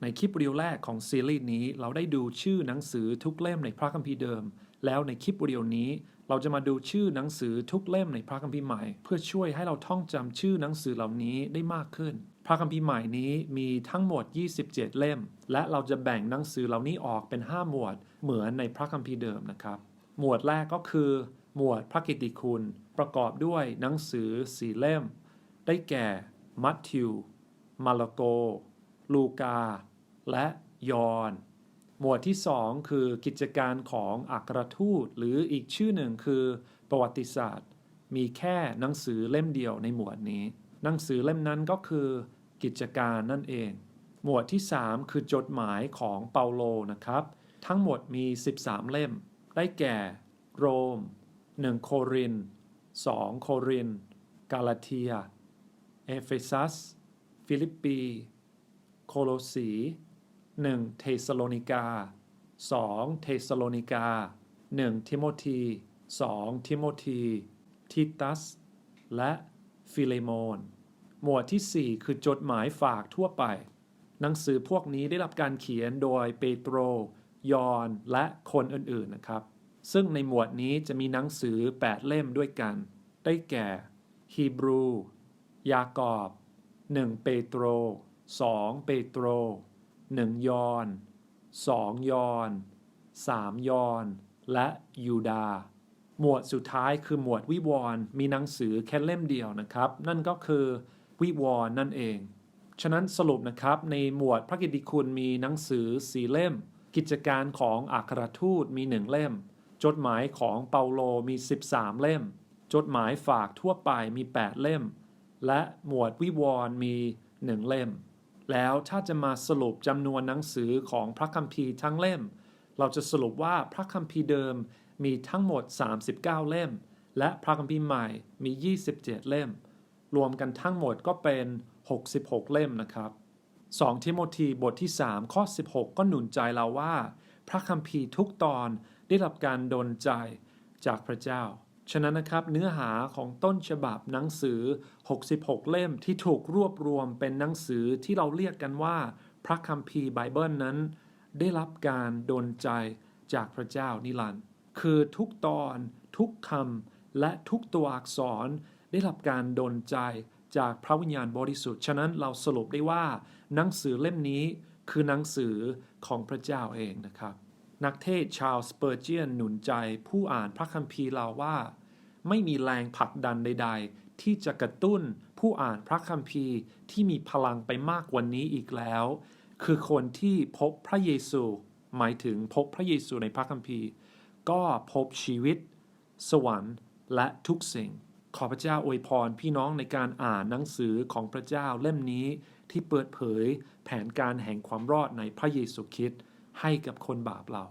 ในคลิปวิดีโอแรกของซีรีส์นี้ เราได้ดูชื่อหนังสือทุกเล่มในพระคัมภีร์เดิม แล้วในคลิปวิดีโอนี้ เราจะมาดูชื่อหนังสือทุกเล่มในพระคัมภีร์ใหม่ เพื่อช่วยให้เราท่องจำชื่อหนังสือเหล่านี้ได้มากขึ้น พระคัมภีร์ใหม่นี้มีทั้งหมด 27 เล่ม และเราจะแบ่งหนังสือเหล่านี้ออกเป็น 5 หมวด เหมือนในพระคัมภีร์เดิมนะครับ หมวดแรกก็คือ หมวดพระกิตติคุณ ประกอบด้วยหนังสือสี่เล่ม ได้แก่มัทธิว มาระโก ลูกา และยอน หมวดที่ 2 คือกิจการของอัครทูต หรืออีกชื่อหนึ่งคือ ประวัติศาสตร์ มีแค่หนังสือเล่มเดียวในหมวดนี้ หนังสือเล่มนั้นก็คือ กิจการนั่นเอง หมวดที่ 3 คือจดหมายของเปาโลนะครับ ทั้งหมดมี 13 เล่ม ได้แก่ โรม 1 โครินธ์2โครินกาลาเทีย เอเฟซัส ฟิลิปปี โคโลสี1เทสโลนิกา2เทสโลนิกา1ทิโมธี2ทิโมธีทิตัส และฟิเลโมน หมวดที่ 4 คือจดหมายฝากทั่วไป หนังสือพวกนี้ได้รับการเขียนโดยเปโตร ยอนและคนอื่นๆนะครับ ซึ่งในหมวดนี้จะมีหนังสือ 8 เล่มด้วยกัน ได้แก่ฮีบรู ยากอบ 1 เปโตร 2 เปโตร 1 ยอน 2 ยอน 3 ยอน และยูดา หมวดสุดท้ายคือหมวดวิวรณ์มีหนังสือแค่เล่มเดียวนะครับ นั่นก็คือวิวรณ์นั่นเอง ฉะนั้นสรุปนะครับในหมวดพระกิตติคุณมีหนังสือสีเล่ม กิจการของอัครทูตมีหนึ่งเล่ม จดหมายของเปาโลมี 13 เล่ม จดหมายฝากทั่วไปมี 8 เล่ม และหมวดวิวรณ์มี1เล่ม แล้วถ้าจะมาสรุปจำนวนหนังสือของพระคัมภีร์ทั้งเล่ม เราจะสรุปว่าพระคัมภีร์เดิมมีทั้งหมด 39 เล่ม และพระคัมภีร์ใหม่มี 27 เล่ม รวมกันทั้งหมดก็เป็น 66 เล่มนะครับ 2 ทิโมธีบทที่ 3 ข้อ 16 ก็หนุนใจเราว่า พระคัมภีร์ทุกตอนได้รับการดลใจจากพระเจ้า ฉะนั้นนะครับเนื้อหาของต้นฉบับหนังสือ 66 เล่มที่ถูกรวบรวมเป็นหนังสือที่เราเรียกกันว่า พระคัมภีร์ไบเบิลนั้น ได้รับการดลใจจากพระเจ้านิรันดร์คือทุกตอน ทุกคำและทุกตัวอักษรได้รับการดลใจจากพระวิญญาณบริสุทธิ์ ฉะนั้นเราสรุปได้ว่า หนังสือเล่มนี้คือหนังสือของพระเจ้าเองนะครับ นักเทศชาวสเปอร์เจียนหนุนใจผู้อ่านพระคัมภีร์เราว่า ไม่มีแรงผลักดันใด ๆ ที่จะกระตุ้นผู้อ่านพระคัมภีร์ที่มีพลังไปมากกว่านี้อีกแล้ว คือคนที่พบพระเยซู หมายถึงพบพระเยซูในพระคัมภีร์ ก็พบชีวิต สวรรค์และทุกสิ่ง ขอพระเจ้าอวยพรพี่น้องในการอ่านหนังสือของพระเจ้าเล่มนี้ที่เปิดเผยแผนการแห่งความรอดในพระเยซูคริสต์ ให้กับคนบาปเรา